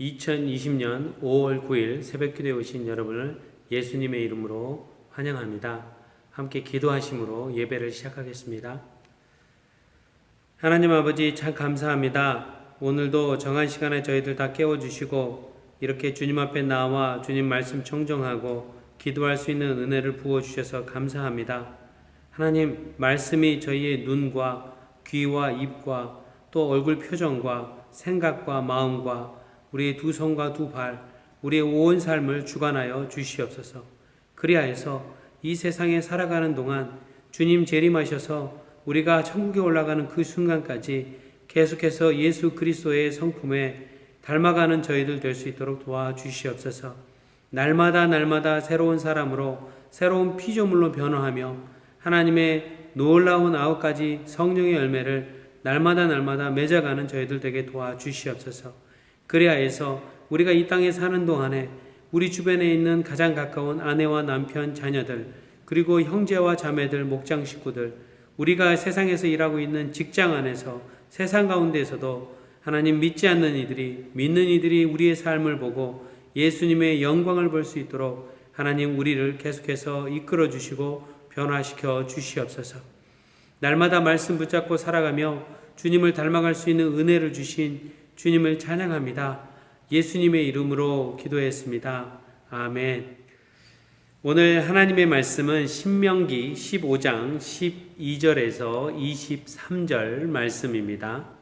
2020년 5월 9일 새벽 기도에 오신 여러분을 예수님의 이름으로 환영합니다. 함께 기도하심으로 예배를 시작하겠습니다. 하나님 아버지 참 감사합니다. 오늘도 정한 시간에 저희들 다 깨워주시고 이렇게 주님 앞에 나와 주님 말씀 청정하고 기도할 수 있는 은혜를 부어주셔서 감사합니다. 하나님, 말씀이 저희의 눈과 귀와 입과 또 얼굴 표정과 생각과 마음과 우리의 두 손과 두 발, 우리의 온 삶을 주관하여 주시옵소서. 그리하여서 이 세상에 살아가는 동안 주님 재림하셔서 우리가 천국에 올라가는 그 순간까지 계속해서 예수 그리스도의 성품에 닮아가는 저희들 될 수 있도록 도와주시옵소서. 날마다 날마다 새로운 사람으로 새로운 피조물로 변화하며 하나님의 놀라운 아홉 가지 성령의 열매를 날마다 날마다 맺어가는 저희들 되게 도와주시옵소서. 그리하여서 우리가 이 땅에 사는 동안에 우리 주변에 있는 가장 가까운 아내와 남편, 자녀들, 그리고 형제와 자매들, 목장 식구들, 우리가 세상에서 일하고 있는 직장 안에서 세상 가운데에서도 하나님 믿지 않는 이들이, 믿는 이들이 우리의 삶을 보고 예수님의 영광을 볼 수 있도록 하나님 우리를 계속해서 이끌어 주시고 변화시켜 주시옵소서. 날마다 말씀 붙잡고 살아가며 주님을 닮아갈 수 있는 은혜를 주신 주님을 찬양합니다. 예수님의 이름으로 기도했습니다. 아멘. 오늘 하나님의 말씀은 신명기 15장 12절에서 23절 말씀입니다.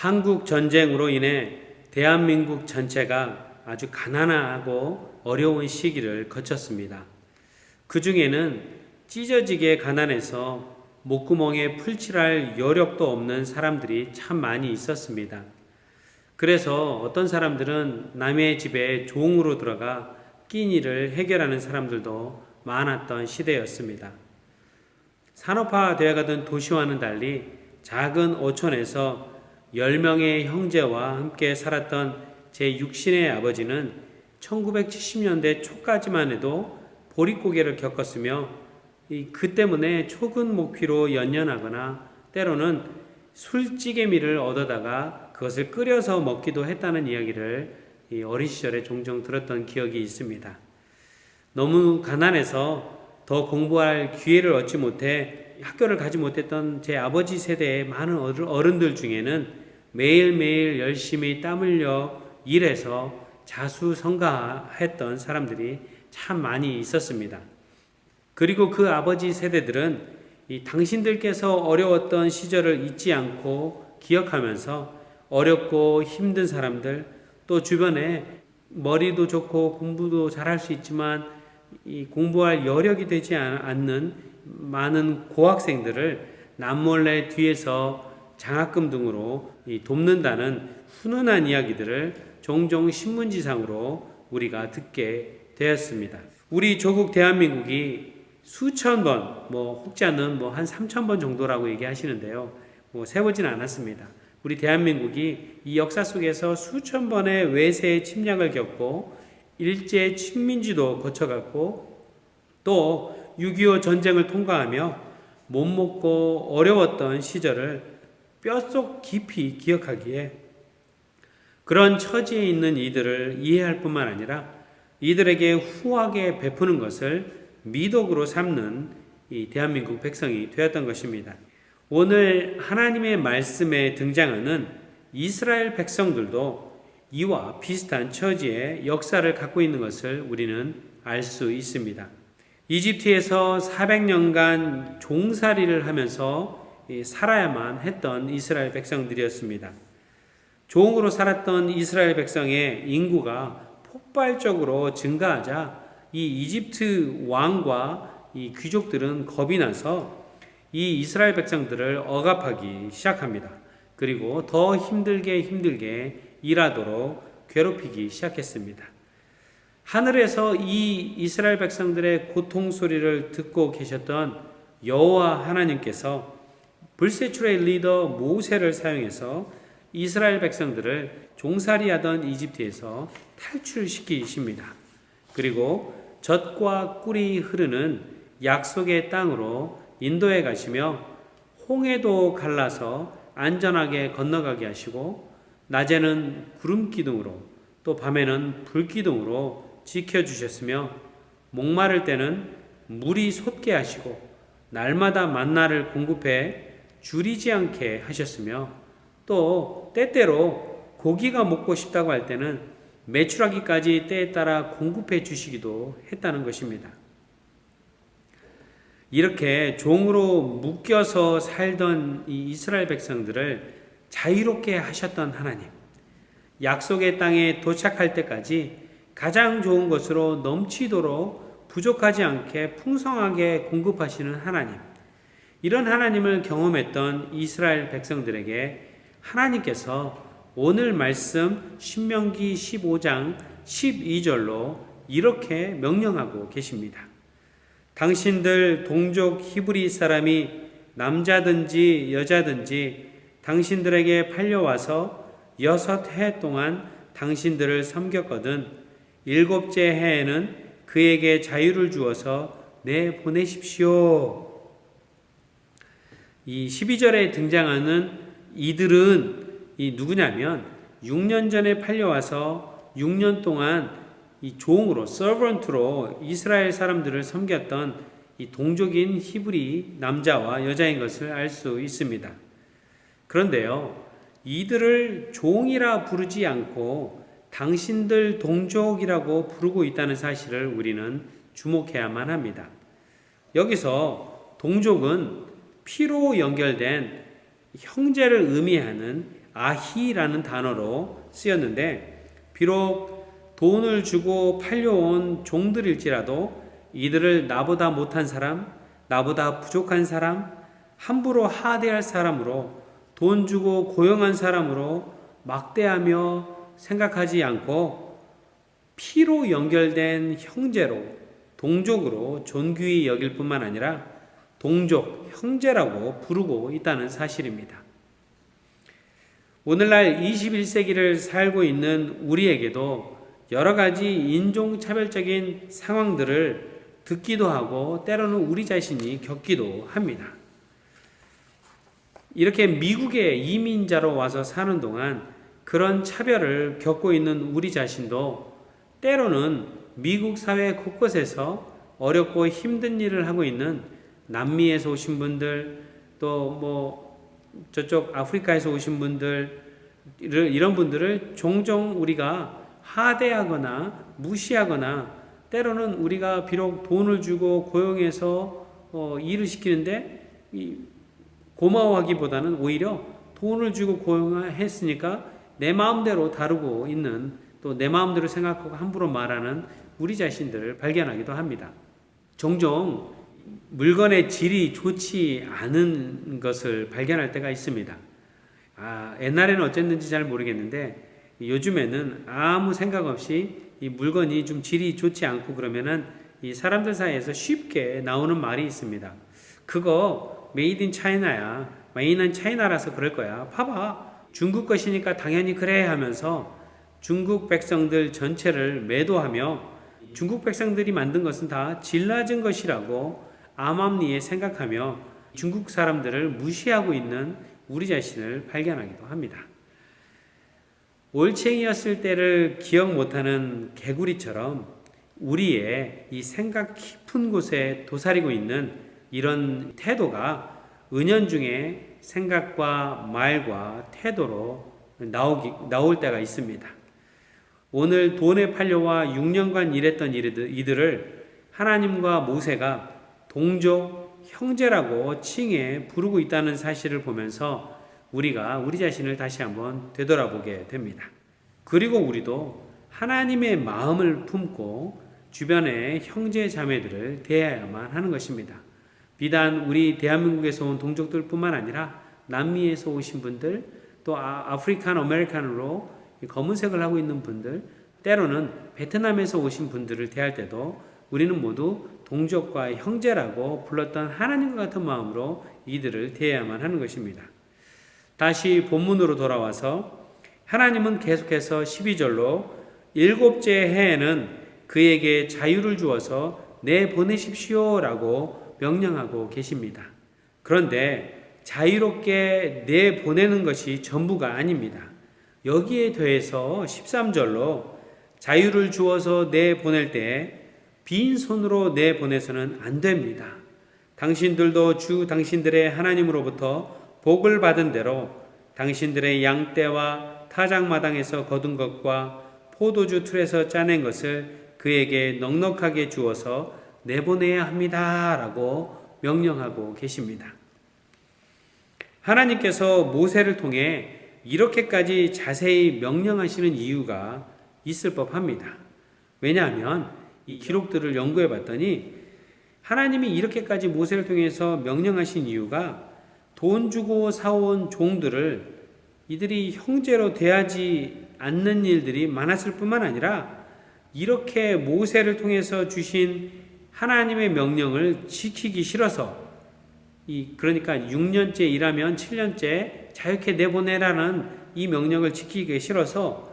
한국 전쟁으로 인해 대한민국 전체가 아주 가난하고 어려운 시기를 거쳤습니다. 그 중에는 찢어지게 가난해서 목구멍에 풀칠할 여력도 없는 사람들이 참 많이 있었습니다. 그래서 어떤 사람들은 남의 집에 종으로 들어가 끼니를 해결하는 사람들도 많았던 시대였습니다. 산업화되어 가던 도시와는 달리 작은 어촌에서 10명의 형제와 함께 살았던 제 육신의 아버지는 1970년대 초까지만 해도 보릿고개를 겪었으며 그 때문에 초근 목피로 연연하거나 때로는 술찌개미를 얻어다가 그것을 끓여서 먹기도 했다는 이야기를 어린 시절에 종종 들었던 기억이 있습니다. 너무 가난해서 더 공부할 기회를 얻지 못해 학교를 가지 못했던 제 아버지 세대의 많은 어른들 중에는 매일매일 열심히 땀 흘려 일해서 자수성가했던 사람들이 참 많이 있었습니다. 그리고 그 아버지 세대들은 이 당신들께서 어려웠던 시절을 잊지 않고 기억하면서 어렵고 힘든 사람들 또 주변에 머리도 좋고 공부도 잘할 수 있지만 이 공부할 여력이 되지 않는 많은 고학생들을 남몰래 뒤에서 장학금 등으로 돕는다는 훈훈한 이야기들을 종종 신문지상으로 우리가 듣게 되었습니다. 우리 조국 대한민국이 수천 번, 뭐 혹지 않은 뭐한 3천 번 정도라고 얘기하시는데요. 뭐 세보진 않았습니다. 우리 대한민국이 이 역사 속에서 수천 번의 외세의 침략을 겪고 일제 식민지도 거쳐갔고 또 6.25 전쟁을 통과하며 못 먹고 어려웠던 시절을 뼛속 깊이 기억하기에 그런 처지에 있는 이들을 이해할 뿐만 아니라 이들에게 후하게 베푸는 것을 미덕으로 삼는 이 대한민국 백성이 되었던 것입니다. 오늘 하나님의 말씀에 등장하는 이스라엘 백성들도 이와 비슷한 처지의 역사를 갖고 있는 것을 우리는 알 수 있습니다. 이집트에서 400년간 종살이를 하면서 이 살아야만 했던 이스라엘 백성들이었습니다. 종으로 살았던 이스라엘 백성의 인구가 폭발적으로 증가하자 이 이집트 왕과 이 귀족들은 겁이 나서 이 이스라엘 백성들을 억압하기 시작합니다. 그리고 더 힘들게 힘들게 일하도록 괴롭히기 시작했습니다. 하늘에서 이 이스라엘 백성들의 고통 소리를 듣고 계셨던 여호와 하나님께서 불세출의 리더 모세를 사용해서 이스라엘 백성들을 종살이하던 이집트에서 탈출시키십니다. 그리고 젖과 꿀이 흐르는 약속의 땅으로 인도에 가시며 홍해도 갈라서 안전하게 건너가게 하시고 낮에는 구름 기둥으로 또 밤에는 불 기둥으로 지켜 주셨으며 목마를 때는 물이 솟게 하시고 날마다 만나를 공급해 줄이지 않게 하셨으며 또 때때로 고기가 먹고 싶다고 할 때는 매출하기까지 때에 따라 공급해 주시기도 했다는 것입니다. 이렇게 종으로 묶여서 살던 이 이스라엘 백성들을 자유롭게 하셨던 하나님. 약속의 땅에 도착할 때까지 가장 좋은 것으로 넘치도록 부족하지 않게 풍성하게 공급하시는 하나님. 이런 하나님을 경험했던 이스라엘 백성들에게 하나님께서 오늘 말씀 신명기 15장 12절로 이렇게 명령하고 계십니다. 당신들 동족 히브리 사람이 남자든지 여자든지 당신들에게 팔려와서 여섯 해 동안 당신들을 섬겼거든 일곱째 해에는 그에게 자유를 주어서 내 보내십시오. 이 12절에 등장하는 이들은 이 누구냐면 6년 전에 팔려와서 6년 동안 이 종으로 서번트로 이스라엘 사람들을 섬겼던 이 동족인 히브리 남자와 여자인 것을 알 수 있습니다. 그런데요, 이들을 종이라 부르지 않고 당신들 동족이라고 부르고 있다는 사실을 우리는 주목해야만 합니다. 여기서 동족은 피로 연결된 형제를 의미하는 아히라는 단어로 쓰였는데 비록 돈을 주고 팔려온 종들일지라도 이들을 나보다 못한 사람, 나보다 부족한 사람, 함부로 하대할 사람으로 돈 주고 고용한 사람으로 막대하며 생각하지 않고 피로 연결된 형제로 동족으로 존귀히 여길 뿐만 아니라 동족, 형제라고 부르고 있다는 사실입니다. 오늘날 21세기를 살고 있는 우리에게도 여러 가지 인종차별적인 상황들을 듣기도 하고 때로는 우리 자신이 겪기도 합니다. 이렇게 미국에 이민자로 와서 사는 동안 그런 차별을 겪고 있는 우리 자신도 때로는 미국 사회 곳곳에서 어렵고 힘든 일을 하고 있는 남미에서 오신 분들 또 뭐 저쪽 아프리카에서 오신 분들 이런 분들을 종종 우리가 하대하거나 무시하거나 때로는 우리가 비록 돈을 주고 고용해서 어, 일을 시키는데 고마워하기보다는 오히려 돈을 주고 고용했으니까 내 마음대로 다루고 있는 또 내 마음대로 생각하고 함부로 말하는 우리 자신들을 발견하기도 합니다. 종종 물건의 질이 좋지 않은 것을 발견할 때가 있습니다. 아, 옛날에는 어쨌는지 잘 모르겠는데 요즘에는 아무 생각 없이 이 물건이 좀 질이 좋지 않고 그러면은 이 사람들 사이에서 쉽게 나오는 말이 있습니다. 그거 메이드 인 차이나야. 메이드 인 차이나라서 그럴 거야. 봐봐. 중국 것이니까 당연히 그래 하면서 중국 백성들 전체를 매도하며 중국 백성들이 만든 것은 다 질 낮은 것이라고 암암리에 생각하며 중국 사람들을 무시하고 있는 우리 자신을 발견하기도 합니다. 올챙이였을 때를 기억 못하는 개구리처럼 우리의 이 생각 깊은 곳에 도사리고 있는 이런 태도가 은연중에 생각과 말과 태도로 나오기, 나올 때가 있습니다. 오늘 돈에 팔려와 6년간 일했던 이들을 하나님과 모세가 동족 형제라고 칭해 부르고 있다는 사실을 보면서 우리가 우리 자신을 다시 한번 되돌아보게 됩니다. 그리고 우리도 하나님의 마음을 품고 주변의 형제 자매들을 대해야만 하는 것입니다. 비단 우리 대한민국에서 온 동족들 뿐만 아니라 남미에서 오신 분들 또 아- 아프리칸 아메리칸으로 검은색을 하고 있는 분들 때로는 베트남에서 오신 분들을 대할 때도 우리는 모두 동족과 형제라고 불렀던 하나님과 같은 마음으로 이들을 대해야만 하는 것입니다. 다시 본문으로 돌아와서 하나님은 계속해서 12절로 일곱째 해에는 그에게 자유를 주어서 내 보내십시오 라고 명령하고 계십니다. 그런데 자유롭게 내 보내는 것이 전부가 아닙니다. 여기에 더해서 13절로 자유를 주어서 내 보낼 때 빈손으로 내 보내서는 안 됩니다. 당신들도 주 당신들의 하나님으로부터 복을 받은 대로 당신들의 양떼와 타작마당에서 거둔 것과 포도주 틀에서 짜낸 것을 그에게 넉넉하게 주어서 내보내야 합니다. 라고 명령하고 계십니다. 하나님께서 모세를 통해 이렇게까지 자세히 명령하시는 이유가 있을 법합니다. 왜냐하면 이 기록들을 연구해 봤더니 하나님이 이렇게까지 모세를 통해서 명령하신 이유가 돈 주고 사온 종들을 이들이 형제로 대하지 않는 일들이 많았을 뿐만 아니라 이렇게 모세를 통해서 주신 하나님의 명령을 지키기 싫어서 이 그러니까 6년째 일하면 7년째 자유케 내보내라는 이 명령을 지키기 싫어서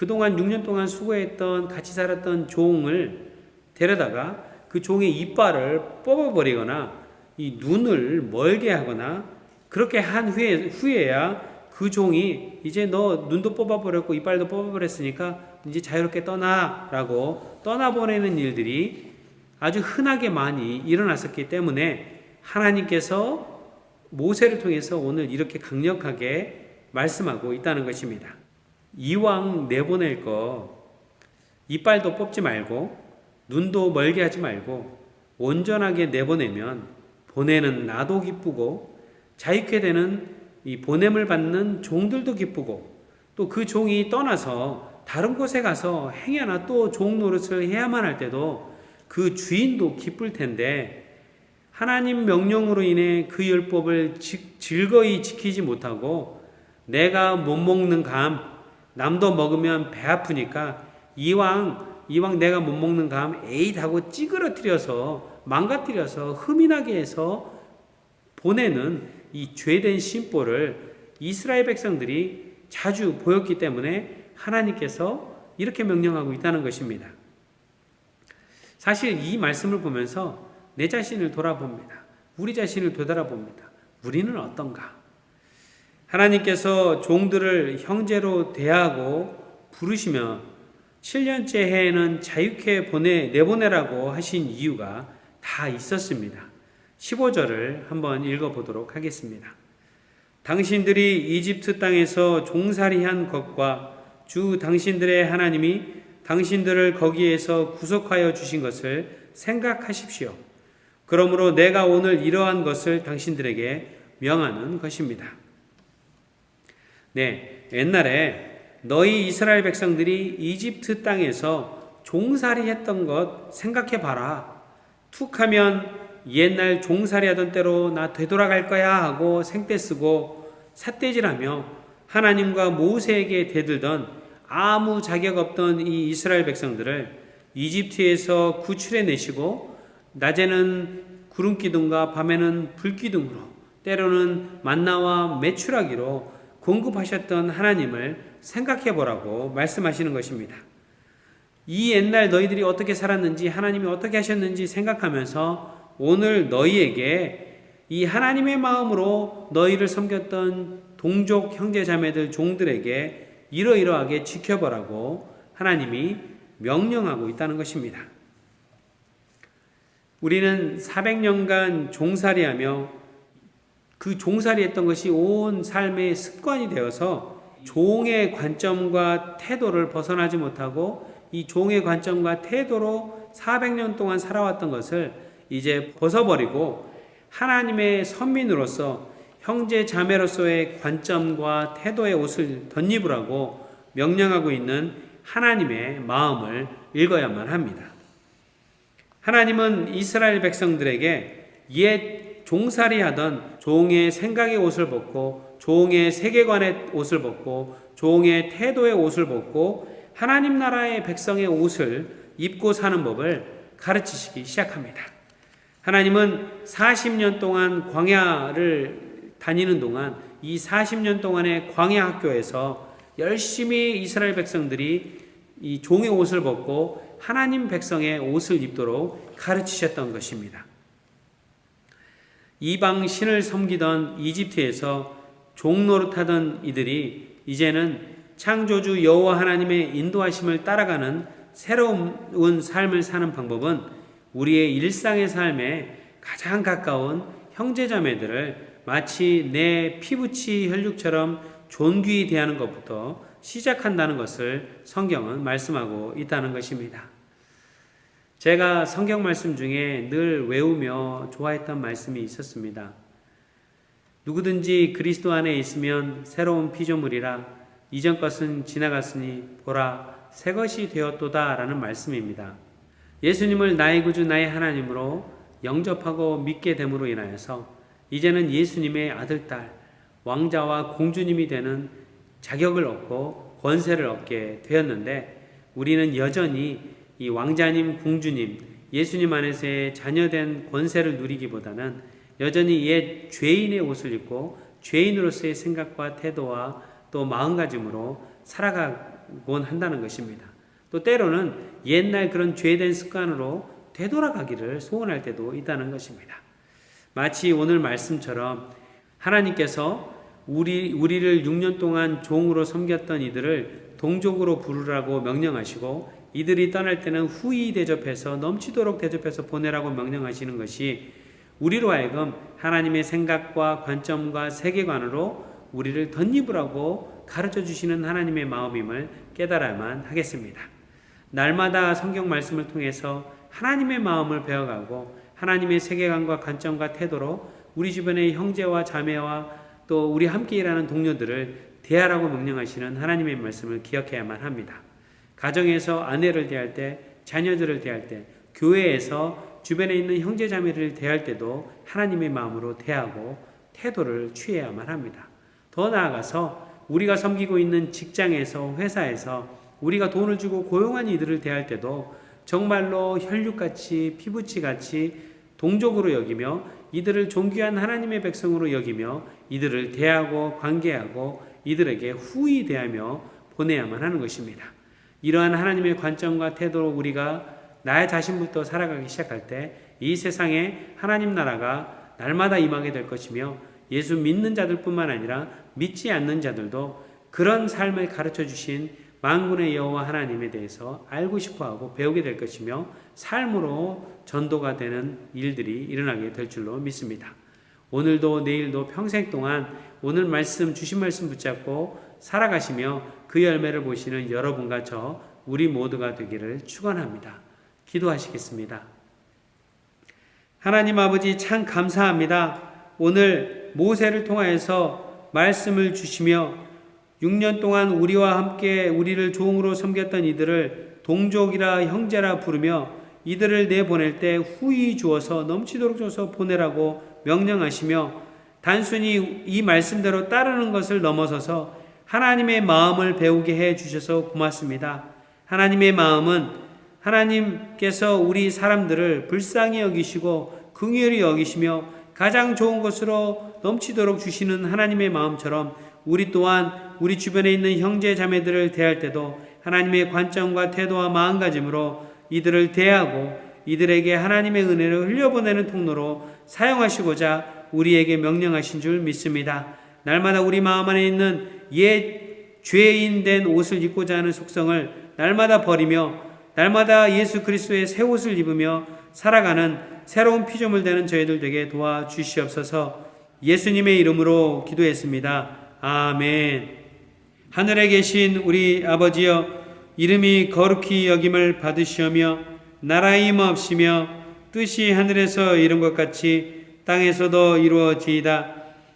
그동안 6년 동안 수고했던 같이 살았던 종을 데려다가 그 종의 이빨을 뽑아버리거나 이 눈을 멀게 하거나 그렇게 한 후에 후에야 그 종이 이제 너 눈도 뽑아버렸고 이빨도 뽑아버렸으니까 이제 자유롭게 떠나라고 떠나보내는 일들이 아주 흔하게 많이 일어났었기 때문에 하나님께서 모세를 통해서 오늘 이렇게 강력하게 말씀하고 있다는 것입니다. 이왕 내보낼 거 이빨도 뽑지 말고 눈도 멀게 하지 말고 온전하게 내보내면 보내는 나도 기쁘고 자유케 되는 이 보냄을 받는 종들도 기쁘고 또 그 종이 떠나서 다른 곳에 가서 행여나 또 종 노릇을 해야만 할 때도 그 주인도 기쁠 텐데 하나님 명령으로 인해 그 율법을 즐거이 지키지 못하고 내가 못 먹는 감 남도 먹으면 배 아프니까 이왕 이왕 내가 못 먹는 감 에잇 하고 찌그러뜨려서 망가뜨려서 흠이 나게 해서 보내는 이 죄된 심보를 이스라엘 백성들이 자주 보였기 때문에 하나님께서 이렇게 명령하고 있다는 것입니다. 사실 이 말씀을 보면서 내 자신을 돌아봅니다. 우리 자신을 되돌아봅니다. 우리는 어떤가? 하나님께서 종들을 형제로 대하고 부르시며 7년째 해에는 자유케 보내 내보내라고 하신 이유가 다 있었습니다. 15절을 한번 읽어 보도록 하겠습니다. 당신들이 이집트 땅에서 종살이한 것과 주 당신들의 하나님이 당신들을 거기에서 구속하여 주신 것을 생각하십시오. 그러므로 내가 오늘 이러한 것을 당신들에게 명하는 것입니다. 네, 옛날에 너희 이스라엘 백성들이 이집트 땅에서 종살이 했던 것 생각해 봐라. 툭 하면 옛날 종살이 하던 때로 나 되돌아갈 거야 하고 생떼 쓰고 삿대질하며 하나님과 모세에게 대들던 아무 자격 없던 이 이스라엘 백성들을 이집트에서 구출해 내시고 낮에는 구름 기둥과 밤에는 불 기둥으로 때로는 만나와 매출하기로 공급하셨던 하나님을 생각해 보라고 말씀하시는 것입니다. 이 옛날 너희들이 어떻게 살았는지 하나님이 어떻게 하셨는지 생각하면서 오늘 너희에게 이 하나님의 마음으로 너희를 섬겼던 동족 형제 자매들 종들에게 이러이러하게 지켜보라고 하나님이 명령하고 있다는 것입니다. 우리는 400년간 종살이하며 그 종살이 했던 것이 온 삶의 습관이 되어서 종의 관점과 태도를 벗어나지 못하고 이 종의 관점과 태도로 400년 동안 살아왔던 것을 이제 벗어버리고 하나님의 선민으로서 형제 자매로서의 관점과 태도의 옷을 덧입으라고 명령하고 있는 하나님의 마음을 읽어야만 합니다. 하나님은 이스라엘 백성들에게 옛 종살이 하던 종의 생각의 옷을 벗고 종의 세계관의 옷을 벗고 종의 태도의 옷을 벗고 하나님 나라의 백성의 옷을 입고 사는 법을 가르치시기 시작합니다. 하나님은 40년 동안 광야를 다니는 동안 이 40년 동안의 광야 학교에서 열심히 이스라엘 백성들이 이 종의 옷을 벗고 하나님 백성의 옷을 입도록 가르치셨던 것입니다. 이방 신을 섬기던 이집트에서 종노릇하던 이들이 이제는 창조주 여호와 하나님의 인도하심을 따라가는 새로운 삶을 사는 방법은 우리의 일상의 삶에 가장 가까운 형제자매들을 마치 내 피부치 혈육처럼 존귀히 대하는 것부터 시작한다는 것을 성경은 말씀하고 있다는 것입니다. 제가 성경 말씀 중에 늘 외우며 좋아했던 말씀이 있었습니다. 누구든지 그리스도 안에 있으면 새로운 피조물이라 이전 것은 지나갔으니 보라 새 것이 되었도다라는 말씀입니다. 예수님을 나의 구주 나의 하나님으로 영접하고 믿게 됨으로 인하여서 이제는 예수님의 아들 딸 왕자와 공주님이 되는 자격을 얻고 권세를 얻게 되었는데 우리는 여전히 이 왕자님 공주님 예수님 안에서의 자녀된 권세를 누리기보다는 여전히 옛 죄인의 옷을 입고 죄인으로서의 생각과 태도와 또 마음가짐으로 살아가곤 한다는 것입니다. 또 때로는 옛날 그런 죄된 습관으로 되돌아가기를 소원할 때도 있다는 것입니다. 마치 오늘 말씀처럼 하나님께서 우리, 우리를 6년 동안 종으로 섬겼던 이들을 동족으로 부르라고 명령하시고 이들이 떠날 때는 후히 대접해서 넘치도록 대접해서 보내라고 명령하시는 것이 우리로 하여금 하나님의 생각과 관점과 세계관으로 우리를 덧입으라고 가르쳐 주시는 하나님의 마음임을 깨달아야만 하겠습니다. 날마다 성경 말씀을 통해서 하나님의 마음을 배워가고 하나님의 세계관과 관점과 태도로 우리 주변의 형제와 자매와 또 우리 함께 일하는 동료들을 대하라고 명령하시는 하나님의 말씀을 기억해야만 합니다. 가정에서 아내를 대할 때, 자녀들을 대할 때, 교회에서 주변에 있는 형제 자매를 대할 때도 하나님의 마음으로 대하고 태도를 취해야만 합니다. 더 나아가서 우리가 섬기고 있는 직장에서 회사에서 우리가 돈을 주고 고용한 이들을 대할 때도 정말로 혈육같이 피부치같이 동족으로 여기며 이들을 존귀한 하나님의 백성으로 여기며 이들을 대하고 관계하고 이들에게 후히 대하며 보내야만 하는 것입니다. 이러한 하나님의 관점과 태도로 우리가 나의 자신부터 살아가기 시작할 때 이 세상에 하나님 나라가 날마다 임하게 될 것이며 예수 믿는 자들뿐만 아니라 믿지 않는 자들도 그런 삶을 가르쳐 주신 만군의 여호와 하나님에 대해서 알고 싶어하고 배우게 될 것이며 삶으로 전도가 되는 일들이 일어나게 될 줄로 믿습니다. 오늘도 내일도 평생 동안 오늘 말씀 주신 말씀 붙잡고 살아가시며 그 열매를 보시는 여러분과 저 우리 모두가 되기를 축원합니다. 기도하시겠습니다. 하나님 아버지 참 감사합니다. 오늘 모세를 통하여서 말씀을 주시며 6년 동안 우리와 함께 우리를 종으로 섬겼던 이들을 동족이라 형제라 부르며 이들을 내보낼 때 후히 주어서 넘치도록 줘서 보내라고 명령하시며 단순히 이 말씀대로 따르는 것을 넘어서서 하나님의 마음을 배우게 해 주셔서 고맙습니다. 하나님의 마음은 하나님께서 우리 사람들을 불쌍히 여기시고 긍휼히 여기시며 가장 좋은 것으로 넘치도록 주시는 하나님의 마음처럼 우리 또한 우리 주변에 있는 형제 자매들을 대할 때도 하나님의 관점과 태도와 마음가짐으로 이들을 대하고 이들에게 하나님의 은혜를 흘려보내는 통로로 사용하시고자 우리에게 명령하신 줄 믿습니다. 날마다 우리 마음 안에 있는 옛 죄인 된 옷을 입고자 하는 속성을 날마다 버리며 날마다 예수 그리스도의 새 옷을 입으며 살아가는 새로운 피조물 되는 저희들 되게 도와 주시옵소서. 예수님의 이름으로 기도했습니다. 아멘. 하늘에 계신 우리 아버지여 이름이 거룩히 여김을 받으시오며 나라임 없이며 뜻이 하늘에서 이룬 것 같이 땅에서도 이루어지이다.